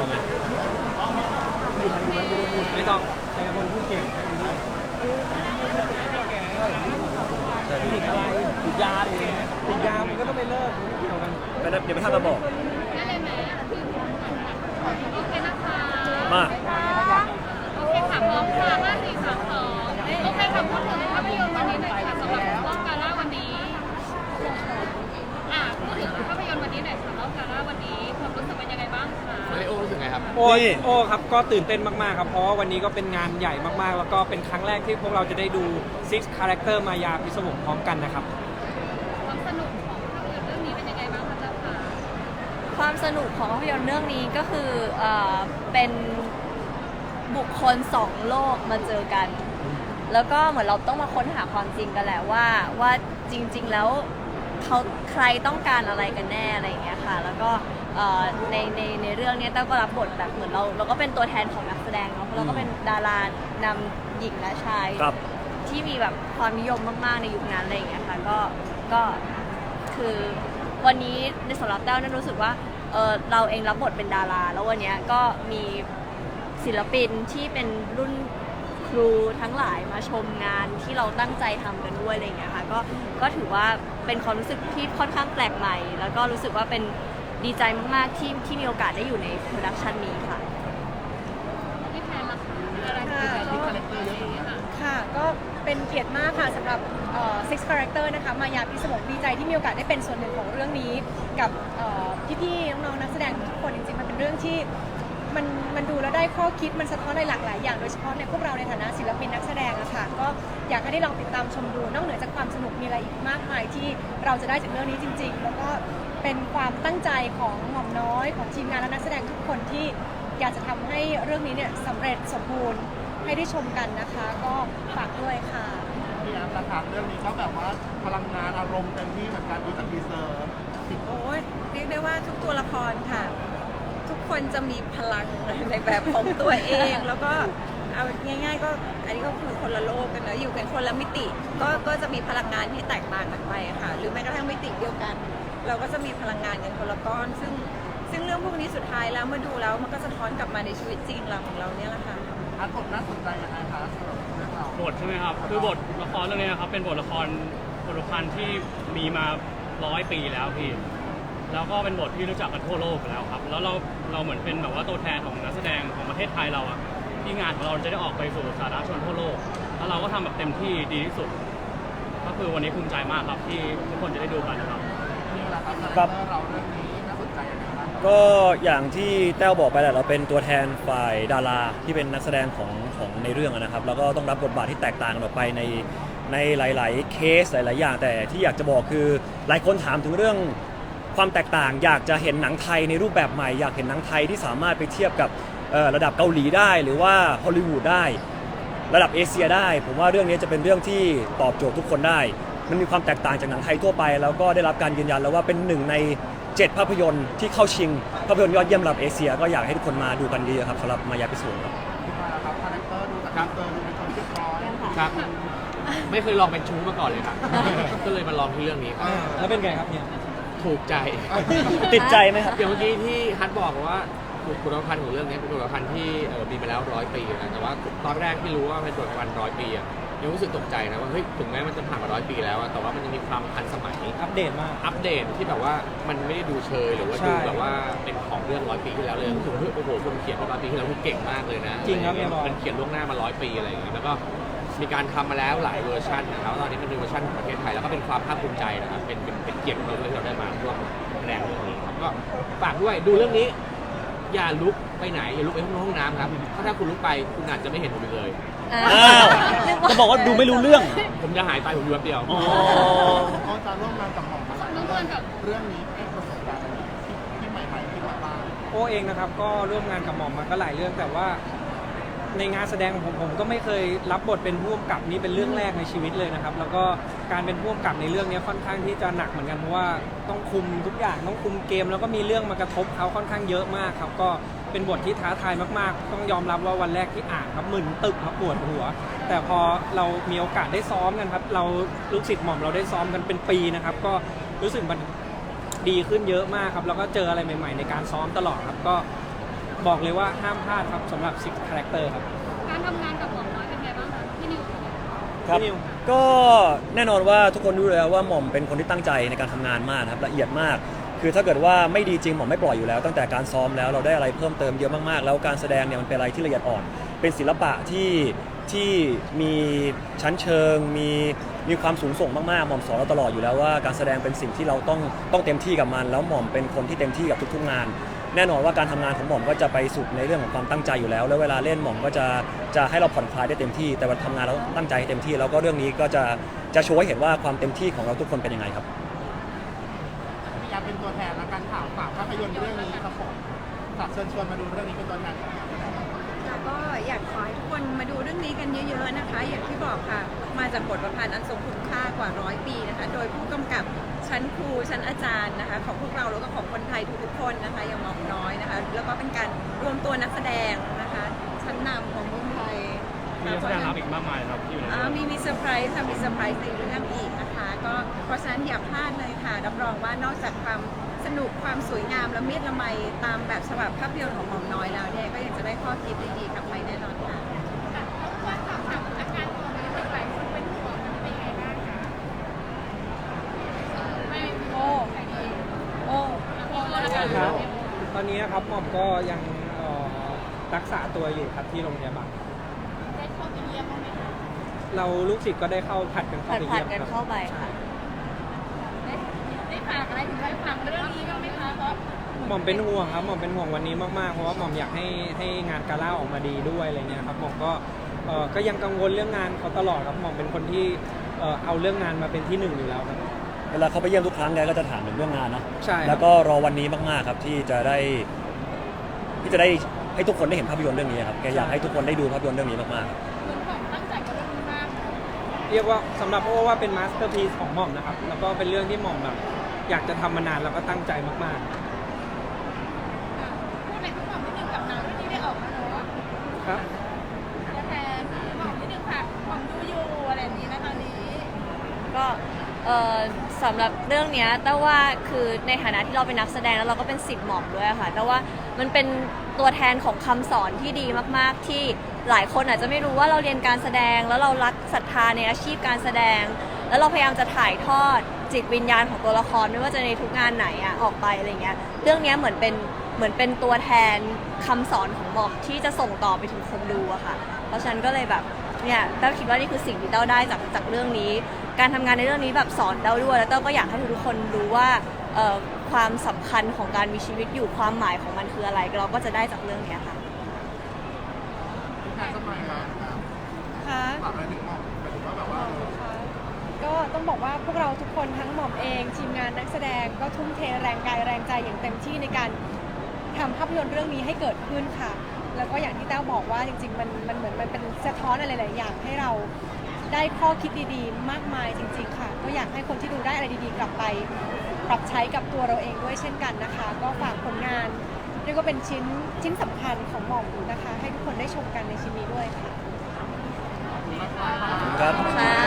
เอาไงไม่ต้องใช้คนพูดเก่งติดอะไรติดยาดิติดยามันก็ต้องไปเลิกไม่เกี่ยวกันไม่ได้เดี๋ยวไม่ทำมาบอก ได้เลยไหมโอเคนะคะมา โอเคค่ะพร้อมค่ะห้าสี่สามสองโอเคค่ะพูดถึงภาพยนตร์วันนี้หน่อยค่ะสำหรับรอบกาล่าวันนี้ อะพูดถึงภาพยนตร์วันนี้หน่อยค่ะรอบกาล่าวันนี้ความรู้สึกเป็นยังไงบ้างคะมาริโอรู้สึกไง ครับ โอ้ยโอ้ครับก็ตื่นเต้นมากๆครับ เพราะว่าวันนี้ก็เป็นงานใหญ่มากๆ แล้วก็เป็นครั้งแรกที่พวกเราจะได้ดู Six Character มายาพิศวงพร้อมกันนะครับ ความสนุกของภาพยนตร์เรื่องนี้เป็นยังไงบ้างคะเจ้าค่ะความสนุกของภาพยนตร์เรื่องนี้ก็คือเอ่อเป็นบุคคลสองโลกมาเจอกัน แล้วก็เหมือนเราต้องมาค้นหาความจริงกันแหละว่าว่าจริง ๆ แล้วเขาใครต้องการอะไรกันแน่อะไรอย่างเงี้ยค่ะ แล้วก็ เอ่อในในในเรื่องเนี้ยเต้าก็รับบทแบบเหมือนเราเราก็เป็นตัวแทนของนักแสดงเนาะเพราะเราก็เป็นดารานำหญิงและชาย ครับ ที่มีแบบความนิยมมาก ๆ ในยุคนั้นอะไรอย่างเงี้ยค่ะก็ก็คือวันนี้ในสำหรับแต้วนั้นรู้สึกว่าเออเราเองรับบทเป็นดารา แล้ววันเนี้ยก็มีศิลปินที่เป็นรุ่นครูทั้งหลายมาชมงานที่เราตั้งใจทำกันด้วยอะไรอย่างเงี้ยค่ะก็ก็ถือว่าเป็นความรู้สึกที่ค่อนข้างแปลกใหม่ แล้วก็รู้สึกว่าเป็น ดีใจมาก ๆ ที่ที่มีโอกาสได้อยู่ในโปรดักชันนี้ค่ะพี่แพนละคะอะไรที่เป็นคาแรคเตอร์เยอะค่ะ ค่ะ ก็เป็นเกียรติมากค่ะสำหรับเอ่อ Six Character นะคะ มายาพิสมงดีใจที่มีโอกาสได้เป็นส่วนหนึ่งของเรื่องนี้ กับเอ่อพี่ๆน้องๆนักแสดงทุกคนจริงๆ มันเป็นเรื่องที่ มันมันดูแล้วได้ข้อคิดมันสะท้อนอะไรหลากหลายอย่างโดยเฉพาะในพวกเราในฐานะศิลปินนักแสดงอะค่ะก็อยากให้ได้ลองติดตามชมดูนอกเหนือจากความสนุกมีอะไรอีกมากมายที่เราจะได้จากเรื่องนี้จริง ๆ แล้วก็เป็นความตั้งใจของหม่อมน้อยของทีมงานและนักแสดงทุกคนที่อยากจะทำให้เรื่องนี้เนี่ยสำเร็จสมบูรณ์ให้ได้ชมกันนะคะ ก็ฝากด้วยค่ะพี่แอฟนะครับเรื่องนี้ก็แบบว่าพลังงานอารมณ์เต็มที่เหมือนกันดูจากทีเซอร์โอ้ยเรียกได้ว่าทุกตัวละครค่ะ ทุกคนจะมีพลังในแบบของตัวเอง แล้วก็เอาง่าย ๆ ก็อันนี้ก็คือคนละโลกกันเนอะอยู่กันคนละมิติ ก็ก็จะมีพลังงานที่แตกต่างกันไปค่ะ หรือแม้กระทั่งมิติเดียวกัน เราก็จะมีพลังงานกันคนละก้อน ซึ่งซึ่งเรื่องพวกนี้สุดท้ายแล้วเมื่อดูแล้วมันก็สะท้อนกลับมาในชีวิตจริงเราของเราเนี่ยแหละค่ะ อาร์ตผมน่าสนใจยังไงคะสำหรับเรื่องเราบทใช่ไหมครับ คือบทละครเรื่องนี้นะครับเป็นบทละครบทละครที่มีมาร้อยปีแล้วพี่ แล้วก็เป็นบทที่รู้จักกันทั่วโลกอยู่แล้วครับ แล้วเราเราเหมือนเป็นแบบว่าตัวแทนของนักแสดงของประเทศไทยเราอะที่งานของเราจะได้ออกไปสู่สาธารณชนทั่วโลก แล้วเราก็ทำแบบเต็มที่ดีที่สุด ก็คือวันนี้ภูมิใจมากครับที่ทุกคนจะได้ดูกันนะครับ นี่แหละครับครับคาแรคเตอร์เราเรื่องนี้น่าสนใจยังไงบ้างครับก็อย่างที่แต้วบอกไปแหละเราเป็นตัวแทนฝ่ายดาราที่เป็นนักแสดงของของในเรื่องอะนะครับ แล้วก็ต้องรับบทบาทที่แตกต่างกันออกไปในในหลาย ๆ เคสหลาย ๆ อย่างแต่ที่อยากจะบอกคือหลายคนถามถึงเรื่อง ความแตกต่าง อยากจะเห็นหนังไทยในรูปแบบใหม่ อยากเห็นหนังไทยที่สามารถไปเทียบกับเอ่อระดับเกาหลีได้ หรือว่าฮอลลีวูดได้ ระดับเอเชียได้ ผมว่าเรื่องนี้จะเป็นเรื่องที่ตอบโจทย์ทุกคนได้ มันมีความแตกต่างจากหนังไทยทั่วไป แล้วก็ได้รับการยืนยันแล้วว่าเป็นหนึ่งใน 7 ภาพยนตร์ที่เข้าชิง ภาพยนตร์ยอดเยี่ยมระดับเอเชีย ก็อยากให้ทุกคนมาดูกันดีครับสำหรับมายาพิสูจน์ครับ ครับคาแรคเตอร์ดูจากทีเซอร์ดูเป็นคนเรียบร้อย ครับ ไม่เคยลองเป็นชู้มาก่อนเลยครับ ก็เลยมาลองที่เรื่องนี้ครับ แล้วเป็นไงครับเนี่ย ถูกใจ ติดใจไหมครับ อย่างเมื่อกี้ที่ฮัทบอกว่าบทบทละครของเรื่องนี้เป็นบทละครที่เอ่อมีมาแล้วร้อยปีนะแต่ว่าตอนแรกที่รู้ว่าเป็นบทละครร้อยปีอะยังรู้สึกตกใจนะว่าเฮ้ยถึงแม้มันจะผ่านมาร้อยปีแล้วอะแต่ว่ามันยังมีความทันสมัยอัปเดตมาก อัปเดตที่แบบว่ามันไม่ได้ดูเชยหรือว่าใช่ ดูแบบว่าเป็นของเรื่องร้อยปีที่แล้วเลยรู้สึกว่าเฮ้ยโอ้โหคนเขียนร้อยปีที่แล้วคือเก่งมากเลยนะจริงครับอะไเงี้ยพี่บอยมันเขียนล่วงหน้ามาร้อยปีอะไรอย่างเงี้ยแล้วก็ มีการทำมาแล้วหลายเวอร์ชันนะครับตอนนี้มันเป็นเวอร์ชันของประเทศไทยแล้วก็เป็นความภาคภูมิใจนะครับเป็นเป็นเป็นเกียรติของเราด้วยที่เราได้มาร่วมแสดงเรื่องนี้ครับก็ฝากด้วยดูเรื่องนี้ อย่าลุกไปไหนอย่าลุกไปห้องน้ำครับเพราะถ้าคุณลุกไปคุณอาจจะไม่เห็นผมอีกเลย อ้าวจะบอกว่าดูไม่รู้เรื่อง ผมจะหายไปผมอยู่แป๊บเดียว อ๋อก็จะร่วมงานกับหม่อมมาหลายร่วมเรื่งาอนงกับเรื่องนี้เป็นประสบการณ์อะไรที่ที่ใหม่ๆที่มาบ้าง โอเองนะครับก็ร่วมงานกับหม่อมมาก็หลายเรื่องแต่ว่า ในงานแสดงของผมผมก็ไม่เคยรับบทเป็นผู้กำกับนี้เป็นเรื่องแรกในชีวิตเลยนะครับ แล้วก็การเป็นผู้กำกับในเรื่องนี้ค่อนข้างที่จะหนักเหมือนกันเพราะว่าต้องคุมทุกอย่างต้องคุมเกม แล้วก็มีเรื่องมากระทบเขาค่อนข้างเยอะมากครับก็เป็นบทที่ท้าทายมากๆ ต้องยอมรับว่าวันแรกที่อ่านครับมึนตึกครับปวดหัว แต่พอเรามีโอกาสได้ซ้อมกันครับ เราลูกศิษย์หม่อมเราได้ซ้อมกันเป็นปีนะครับ ก็รู้สึกมันดีขึ้นเยอะมากครับ แล้วก็เจออะไรใหม่ ๆ ในการซ้อมตลอดครับ ก็ บอกเลยว่าห้ามพลาดครับสำหรับ Six Character ครับ การทำงานกับหมอมน้อยเป็นไงบ้างคะพี่นิวครับพี่นิว ก็แน่นอนว่าทุกคนรู้แล้วว่าหม่อมเป็นคนที่ตั้งใจในการทำงานมากนะครับละเอียดมาก คือถ้าเกิดว่าไม่ดีจริงหม่อมไม่ปล่อยอยู่แล้ว ตั้งแต่การซ้อมแล้วเราได้อะไรเพิ่มเติมเยอะมากๆ แล้วการแสดงเนี่ยมันเป็นอะไรที่ละเอียดอ่อน เป็นศิลปะที่ที่มีชั้นเชิง มีมีความสูงส่งมากๆหม่อมสอนเราตลอดอยู่แล้วว่าการแสดงเป็นสิ่งที่เราต้องต้องเต็มที่กับมัน แล้วหม่อมเป็นคนที่เต็มที่กับทุกๆงาน แน่นอนว่าการทำงานของหม่อมก็จะไปสุดในเรื่องของความตั้งใจอยู่แล้ว แล้วเวลาเล่นหม่อมก็จะจะให้เราผ่อนคลายได้เต็มที่ แต่เวลาทำงานเราตั้งใจให้เต็มที่ แล้วก็เรื่องนี้ก็จะจะโชว์ให้เห็นว่าความเต็มที่ของเราทุกคนเป็นยังไงครับพี่ยาเป็นตัวแทนและการข่าวฝากภาพยนตร์เรื่องนี้ครับผมฝากเชิญชวนมาดูเรื่องนี้เป็นตัวแทนขอนนะครับแล้วก็อยากขอให้ทุกคนมาดูเรื่องนี้กันเยอะๆนะคะ อย่างที่บอกค่ะ มาจากบทประพันธ์อันทรงคุณค่ากว่าร้อยปีนะคะ โดยผู้กำกับชั้นครูชั้นอาจารย์นะคะ ของพวกเราแล้วก็ของคนไทยทุก ก็เป็นการรวมตัวนักแสดงนะคะ ชั้นนำของเมืองไทยมีนักแสดงรับอีกมากมายครับที่อยู่ในอ่าเรื่องมีมีเซอร์ไพรส์ค่ะมีเซอร์ไพรส์ในเรื่องอีกนะคะ ก็เพราะฉะนั้นอย่าพลาดเลยค่ะ รับรองว่านอกจากความสนุกความสวยงามและเมียดละไมตามแบบฉบับภาพยนตร์ของหม่อมน้อยแล้วเนี่ยก็ยังจะได้ข้อคิดดีๆกลับไปแน่นอนค่ะ ว่าถามถามอาการตัวนี้หลายคนเป็นห่วงมันเป็นยังไงบ้างคะไม่ โอ้โอ้ พอแล้วกัน ครับ ต อนนี้ครับหม่อมก็ยังเอ่อรักษาตัวอยู่ครับที่โรงพยาบาลได้เข้าไปเยี่ยมบ้างไหมคะเราลูกศิษย์ก็ได้เข้าผัดกันเข้าผัดไปผัเยี่ดยมกันครับเข้าไปค่ะ ได้ได้ฝากอะไรถึงใครฝากเรื่องนี้บ้างไหมคะเพราะหม่อมเป็นห่วงครับหม่อมเป็นห่วงวันนี้มากๆเพราะว่าหม่อมอยากให้ให้งานกาล่าออกมาดีด้วยอะไรเงี้ยครับหม่อมก็เอ่อก็ยังกังวลเรื่องงานเขาตลอดครับหม่อมเป็นคนที่เอ่อเอาเรื่องงานมาเป็นที่หนึ่งอยู่แล้วครับ เวลาเขาไปเยี่ยมทุกครั้งแกก็จะถามถึงเรื่องงานเนาะใช่ครับ แล้วก็รอวันนี้มากๆครับที่จะได้ที่จะได้ให้ทุกคนได้เห็นภาพยนตร์เรื่องนี้ครับแกอยากให้ทุกคนได้ดูภาพยนตร์เรื่องนี้มากๆคุณของตั้งใจกับเรื่องนี้มากเรียกว่าสำหรับโอ้ว่าเป็นมาสเตอร์พี e ของหม่อมนะครับ แล้วก็เป็นเรื่องที่หม่อมแบบอยากจะทำมานานแล้วก็ตั้งใจมากพูดในทุกความนิดนึงกับหนังเรื่องนี้ได้ออกมาเนอะๆ ครับ แล้วแต่บอกนิดนึงค่ะผมดูอยู่อะไรอย่างนี้นะตอนนี้ก็เอ่อ สำหรับเรื่องเนี้ยแต่ว่าคือในฐานะที่เราเป็นนักแสดงแล้วเราก็เป็นสิทธิ์หม่อมด้วยค่ะ แต่ว่ามันเป็นตัวแทนของคำสอนที่ดีมากๆ ที่หลายคนอาจจะไม่รู้ว่าเราเรียนการแสดงแล้วเรารักศรัทธาในอาชีพการแสดง แล้วเราพยายามจะถ่ายทอดจิตวิญญาณของตัวละครไม่ว่าจะในทุกงานไหนอะออกไปอะไรเงี้ยเรื่องเนี้ยเหมือนเป็นเหมือนเป็นตัวแทนคำสอนของหม่อมที่จะส่งต่อไปถึงคนดูอะค่ะ เพราะฉะนั้นก็เลยแบบ เนี่ยแต้วคิดว่านี่คือสิ่งที่เต้าได้จากจากเรื่องนี้ การทำงานในเรื่องนี้แบบสอนเต้าด้วย แล้วเต้าก็อยากให้ทุกคนรู้ว่าเอ่อความสำคัญของการมีชีวิตอยู่ความหมายของมันคืออะไร เราก็จะได้จากเรื่องเนี้ยค่ะพี่ชายสมัยครับค่ะฝากอะไรถึงหมอมหมายถึงว่าแบบว่าก็ต้องบอกว่าพวกเราทุกคนทั้งหม่อมเองทีมงานนักแสดงก็ทุ่มเทแรงกายแรงใจอย่างเต็มที่ในการทำภาพยนตร์เรื่องนี้ให้เกิดขึ้นค่ะ แล้วก็อย่างที่แต้วบอกว่าจริง ๆ มันมันเหมือนมันเป็นสะท้อนอะไรหลายๆอย่างให้เราได้ข้อคิดดีๆ มากมายจริง ๆ ค่ะ ก็อยากให้คนที่ดูได้อะไรดีๆ กลับไป ปรับใช้กับตัวเราเองด้วยเช่นกันนะคะ ก็ฝากผลงานเรียกว่าเป็นชิ้นชิ้นสำคัญของหม่อมนะคะ ให้ทุกคนได้ชมกันในชิ้นนี้ด้วยค่ะครับ ค่ะ